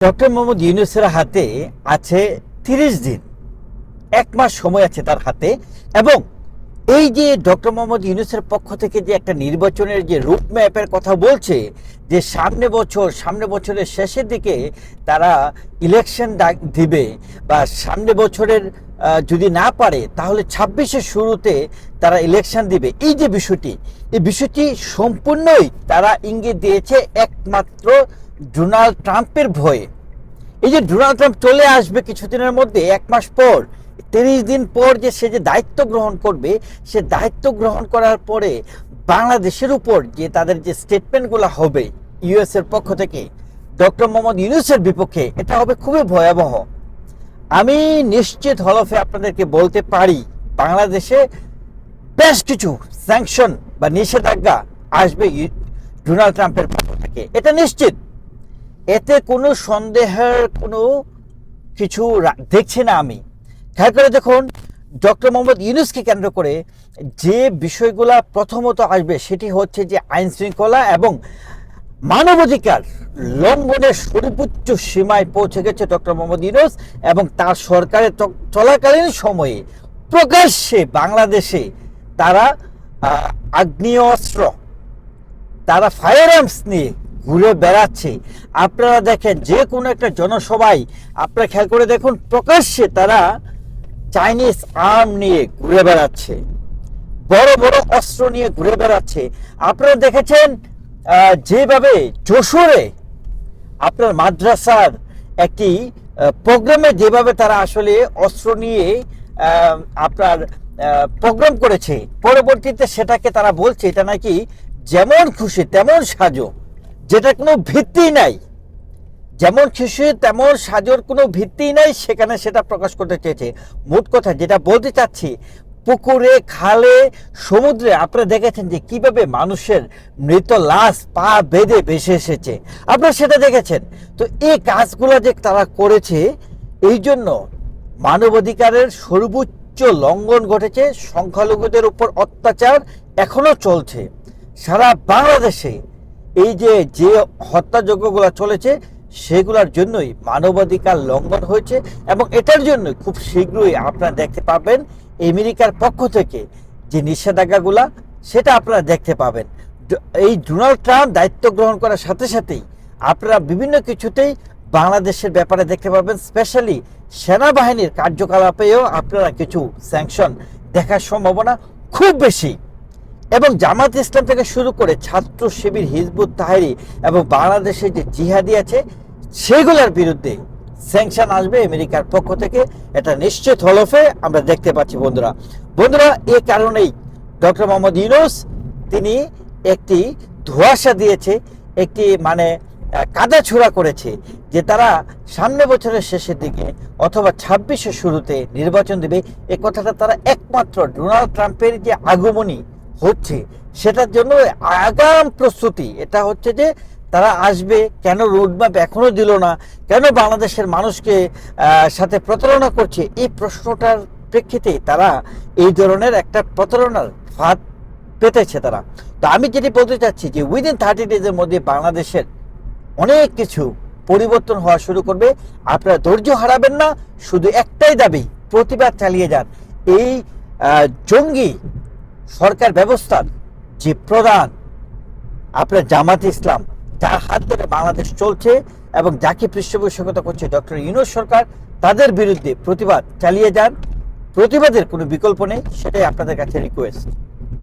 Doctor Mohammad ইউনুসের হাতে আছে তিরিশ দিন। এক মাস সময় আছে তার হাতে এবং এই যে ডক্টর মোহাম্মদ ইউনুসের পক্ষ থেকে যে একটা নির্বাচনের যে রুট ম্যাপের কথা বলছে যে সামনে বছর, সামনে বছরের শেষের দিকে তারা ইলেকশন দিবে বা সামনে বছরের যদি না পারে তাহলে ছাব্বিশের শুরুতে তারা ইলেকশন দিবে। এই যে বিষয়টি, এই বিষয়টি সম্পূর্ণই তারা ইঙ্গিত দিয়েছে একমাত্র ডোনাল্ড ট্রাম্পের ভয়ে। এই যে ডোনাল্ড ট্রাম্প চলে আসবে কিছুদিনের মধ্যে, এক মাস পর, তিরিশ দিন পর যে সে যে দায়িত্ব গ্রহণ করবে, সে দায়িত্ব গ্রহণ করার পরে বাংলাদেশের উপর যে তাদের যে স্টেটমেন্টগুলো হবে ইউএস এর পক্ষ থেকে, ডক্টর মোহাম্মদ ইউনুসের বিপক্ষে, এটা হবে খুবই ভয়াবহ। আমি নিশ্চিত হলফে আপনাদেরকে বলতে পারি, বাংলাদেশে বেশ কিছু স্যাংশন বা নিষেধাজ্ঞা আসবে ডোনাল্ড ট্রাম্পের পক্ষ থেকে। এটা নিশ্চিত। এতে কোনো সন্দেহের কোনো কিছু দেখছি না আমি। খেয়াল করে দেখুন, ডক্টর মোহাম্মদ ইউনুসকে কেন্দ্র করে যে বিষয়গুলা প্রথমত আসবে সেটি হচ্ছে যে আইন শৃঙ্খলা এবং মানবাধিকার লঙ্ঘনের সর্বোচ্চ সীমায় পৌঁছে গেছে ডক্টর মোহাম্মদ ইউনুস এবং তার সরকারের চলাকালীন সময়ে প্রকাশ্যে বাংলাদেশে তারা আগ্নেয় অস্ত্র তারা ফায়ার আর্মস নিয়ে ঘুরে বেড়াচ্ছে। আপনারা দেখেন, যে কোনো একটা জনসভায় আপনারা খেয়াল করে দেখুন, প্রকাশ্যে তারা চাইনিজ আর্ম নিয়ে ঘুরে বেড়াচ্ছে। বড় বড় অস্ত্র নিয়ে ঘুরে বেড়াচ্ছে। আপনারা দেখেছেন যেভাবে যশোরে আপনার মাদ্রাসার একটি প্রোগ্রামে যেভাবে তারা আসলে অস্ত্র নিয়ে আপনার প্রোগ্রাম করেছে, পরবর্তীতে সেটাকে তারা বলছে, এটা নাকি যেমন খুশি, তেমন সাজো। যেটা কোনো ভিত্তি নাই। যেমন খুশি তেমন সাজোর কোনো ভিত্তি নাই, সেখানে সেটা প্রকাশ করতে চেয়েছে। মোট কথা যেটা বলতে চাচ্ছি, পুকুরে, খালে, সমুদ্রে আপনারা দেখেছেন যে কীভাবে মানুষের মৃত লাশ পা বেঁধে ভেসে এসেছে। আপনারা সেটা দেখেছেন? তো এই কাজগুলো যে তারা করেছে, এই জন্য মানবাধিকারের সর্বোচ্চ লঙ্ঘন ঘটেছে, সংখ্যালঘুদের উপর অত্যাচার এখনও চলছে। সারা বাংলাদেশে এই যে যে হত্যাযজ্ঞগুলো চলেছে, সেগুলোর জন্যই মানবাধিকার লঙ্ঘন হয়েছে এবং এটার জন্য খুব শীঘ্রই আপনারা দেখতে পাবেন আমেরিকার পক্ষ থেকে যে নিষেধাজ্ঞাগুলা, সেটা আপনারা দেখতে পাবেন। এই ডোনাল্ড ট্রাম্প দায়িত্ব গ্রহণ করার সাথে সাথেই আপনারা বিভিন্ন কিছুতেই বাংলাদেশের ব্যাপারে দেখতে পাবেন, স্পেশালি সেনাবাহিনীর কার্যকলাপেও আপনারা কিছু স্যাংশন দেখার সম্ভাবনা খুব বেশি। এবং জামাত ইসলাম থেকে শুরু করে ছাত্র শিবির, হিজবুত তাহারি এবং বাংলাদেশে যে জিহাদি আছে, সেগুলোর বিরুদ্ধে স্যাংশন আসবে আমেরিকার পক্ষ থেকে। এটা নিশ্চিত হলফে আমরা দেখতে পাচ্ছি বন্ধুরা। বন্ধুরা, এ কারণেই ডক্টর মোহাম্মদ ইউনুস, তিনি একটি ধোয়াশা দিয়েছে, একটি মানে কাদা ছোড়া করেছে যে তারা সামনে বছরের শেষের দিকে অথবা ছাব্বিশের শুরুতে নির্বাচন দেবে। এ কথাটা তারা একমাত্র ডোনাল্ড ট্রাম্পের যে আগমনী হচ্ছে, সেটার জন্য আগাম প্রস্তুতি। এটা হচ্ছে যে, তারা আসবে, কেন রোডম্যাপ এখনও দিল না, কেন বাংলাদেশের মানুষকে সাথে প্রতারণা করছে? এই প্রশ্নটার প্রেক্ষিতে তারা এই ধরনের একটা প্রতারণার ফাঁদ পেতেছে তারা। তো আমি যেটি বলতে চাচ্ছি যে উইদিন থার্টি ডেজের মধ্যে বাংলাদেশের অনেক কিছু পরিবর্তন হওয়া শুরু করবে। আপনারা ধৈর্য হারাবেন না, শুধু একটাই দাবি, প্রতিবাদ চালিয়ে যান। এই জঙ্গি সরকার ব্যবস্থার যে প্রধান আপনার জামাত ইসলাম যার হাত ধরে বাংলাদেশ চলছে এবং যাকে পৃষ্ঠপোষকতা করছে ডক্টর ইউনুস সরকার, তাদের বিরুদ্ধে প্রতিবাদ চালিয়ে যান। প্রতিবাদের কোনো বিকল্প নেই, সেটাই আপনাদের কাছে রিকোয়েস্ট